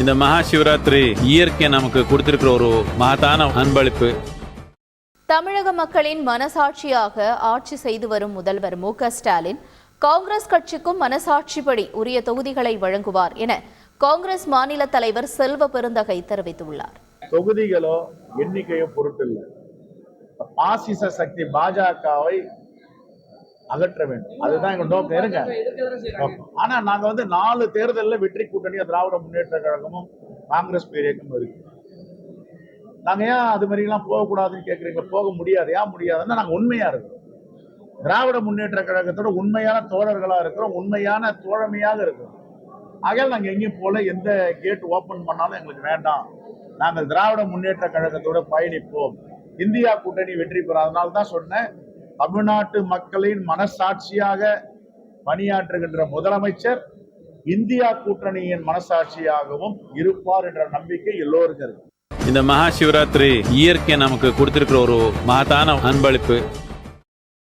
இந்த மகா சிவராத்திரி இயற்கை நமக்கு கொடுத்திருக்கிற ஒரு மகத்தான அன்பளிப்பு. தமிழக மக்களின் மனசாட்சியாக ஆட்சி செய்து வரும் முதல்வர் மு க ஸ்டாலின் காங்கிரஸ் கட்சிக்கும் மனசாட்சிப்படி உரிய தொகுதிகளை வழங்குவார் என காங்கிரஸ் மாநில தலைவர் செல்வ பெருந்தகை தெரிவித்துள்ளார். தொகுதிகளோ எண்ணிக்கையோ பொருட்டில்லை பாசிச சக்தி பாஜகவை அகற்ற வேண்டும். அதுதான் எங்க நோக்கம். இருங்க. ஆனா நாங்க வந்து நாலு தேர்தலில் வெற்றி கூட்டணியும் திராவிட முன்னேற்ற கழகமும் காங்கிரஸ் பேரியக்கமும் இருக்கு. நாங்க ஏன் அது மாதிரிலாம் போகக்கூடாதுன்னு கேட்குறீங்க போக முடியாது. ஏன் முடியாதுன்னா நாங்க உண்மையா இருக்கிறோம். திராவிட முன்னேற்ற கழகத்தோட உண்மையான தோழர்களா இருக்கிறோம். உண்மையான தோழமையாக இருக்கிறோம். ஆகையால் நாங்கள் எங்கேயும் போல எந்த கேட் ஓபன் பண்ணாலும் எங்களுக்கு வேண்டாம். நாங்கள் திராவிட முன்னேற்ற கழகத்தோட பயணிப்போம். இந்தியா கூட்டணி வெற்றி பெறும் அதனால தான் சொன்னேன். தமிழ்நாட்டு மக்களின் மனசாட்சியாக பணியாற்றுகின்ற முதலமைச்சர் இந்தியா கூட்டணியின் மனசாட்சியாகவும் இருப்பார் என்ற நம்பிக்கை எல்லோருக்கும் இருக்கு. இந்த மகா சிவராத்திரி இயற்கை நமக்கு கொடுத்திருக்கிற ஒரு மகத்தான அன்பளிப்பு.